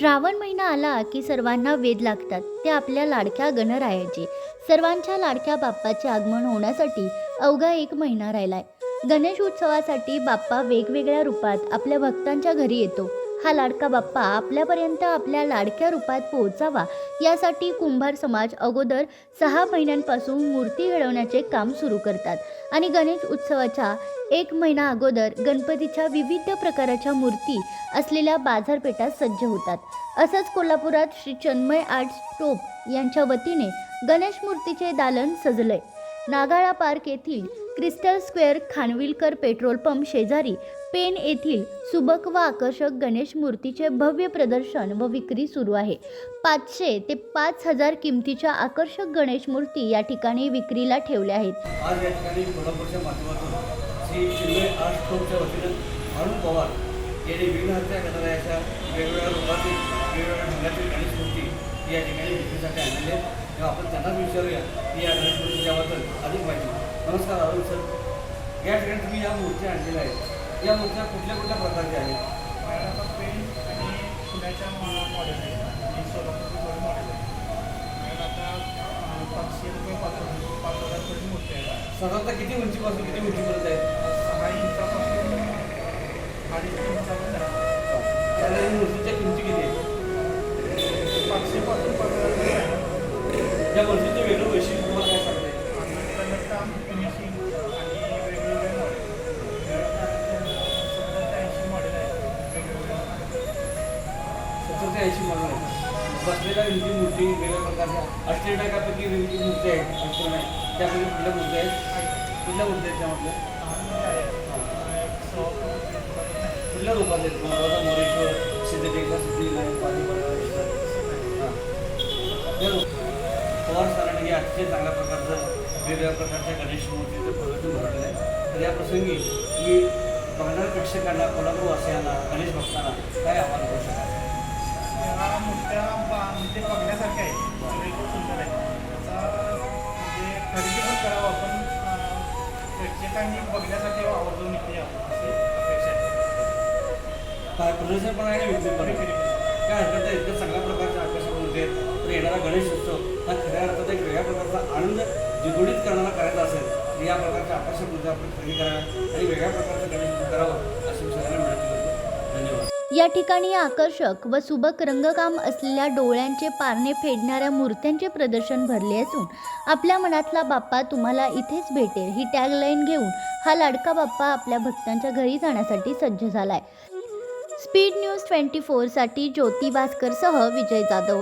श्रावण महिना आला की सर्वांना वेध लागतात. ते आपल्या लाडक्या गणरायाचे सर्वांच्या लाडक्या बाप्पाचे आगमन होण्यासाठी अवघा एक महिना राहिलाय. गणेश उत्सवासाठी बाप्पा वेगवेगळ्या रूपात आपल्या भक्तांच्या घरी येतो. हा लाडका बाप्पा आपल्यापर्यंत आपल्या लाडक्या रूपात पोहोचावा. यासाठी कुंभार समाज अगोदर सहा महिन्यांपासून मूर्ती घडवण्याचे काम सुरू करतात. आणि गणेश उत्सवाच्या एक महिना अगोदर गणपतीच्या विविध प्रकाराच्या मूर्ती असलेल्या बाजारपेठात सज्ज होतात. असंच कोल्हापुरात श्री चन्मय आर्ट स्टोप यांच्या वतीने गणेश मूर्तीचे दालन सजलंय. नागाळा पार्क येथील crystal square Khanvilkar petrol pump शेजारी पेन येथील सुबक व आकर्षक गणेश मूर्तीचे भव्य प्रदर्शन व विक्री सुरू आहे. पाचशे ते पाच हजार किमतीच्या आकर्षक गणेश मूर्ती या ठिकाणी विक्रीला ठेवल्या आहेत. आज या ठिकाणी कोल्हापूरच्या माध्यमातून श्री चिन्मय आर्ट स्टोरच्या वतीनं अरुण पवार यांनी विघ्नहत्या करणाऱ्याच्या वेगवेगळ्या रूपातील वेगवेगळ्या ढंगातील गणेश मूर्ती या ठिकाणी विक्रीसाठी आणलेल्या तेव्हा आपण त्यांनाच विचारूया की या गणेश मूर्तीच्याबद्दल अधिक माहिती. नमस्कार अरुण सर या ठिकाणी तुम्ही या मूर्ती आणलेल्या आहेत. या मूर्त्या कुठल्या कुठल्या प्रकारच्या आहेत? मॅडम पेन आणि पुण्याच्या मॉडेल आहे आणि सोलापूरची दोन मॉडेल आहे मॅडम आता अं, पाचशे रुपये पाच पाच हजारपर्यंत मूर्ती आहे साधारणतः किती उंचीपासून किती उंचीपर्यंत आहेत? या मूर्तीचं वेगळं वैशिष्ट्य तुम्हाला काय सांगते सत्तर ते ऐंशी मॉडेल आहेत. बसलेल्या विविध मूर्ती वेगळ्या प्रकारच्या अष्टविनायकापैकी विविध मूर्ती आहेत. अष्टविनायक त्यापैकी कुठल्या मूर्ती आहेत? कुठल्या मूर्ती आहेत त्यामधल्या कुठल्या रूपात आहेत? महाराजा मोरेश्वर सिद्धटेकला सिद्धी पाणी पवार सरांनी हे अतिशय चांगल्या प्रकारचं वेगवेगळ्या प्रकारच्या गणेश मूर्तीचं प्रदर्शन भरलेलं आहे. तर या प्रसंगी मी बघणाऱ्या प्रेक्षकांना कोल्हापूरवासियांना गणेश भक्तांना काय आव्हान करू शकाल? ह्या मूर्त्या म्हणजे बघण्यासारख्या आहे खूप सुंदर आहे. त्याचा म्हणजे खरेदी पण करावं आपण. प्रेक्षकांनी बघण्यासाठी आवर्जून इथे अशी अपेक्षा आहे. काय प्रदर्शन पण आहे. काय हरकत आहे इतकं चांगल्या प्रकारच्या आकर्षक मूर्ती आहेत तर येणारा गणेश उत्सव हा खऱ्या अर्थात एक वेगळ्या प्रकारचा आनंद द्विगुणित करणारा करायचा असेल तर या प्रकारच्या आकर्षक मूर्ती आपण खरेदी कराव्या आणि वेगळ्या प्रकारचं गणेश करावं अशी सगळ्यांना विनंती धन्यवाद. या ठिकाणी आकर्षक व सुबक रंगकाम असलेल्या डोळ्यांचे पारणे फेडणाऱ्या मूर्त्यांचे प्रदर्शन भरले असून आपल्या मनातला बाप्पा तुम्हाला इथेच भेटेल ही टॅगलाईन घेऊन हा लाडका बाप्पा आपल्या भक्तांच्या घरी जाण्यासाठी सज्ज झालाय. स्पीड न्यूज ट्वेंटी फोरसाठी ज्योती भास्करसह विजय जाधव.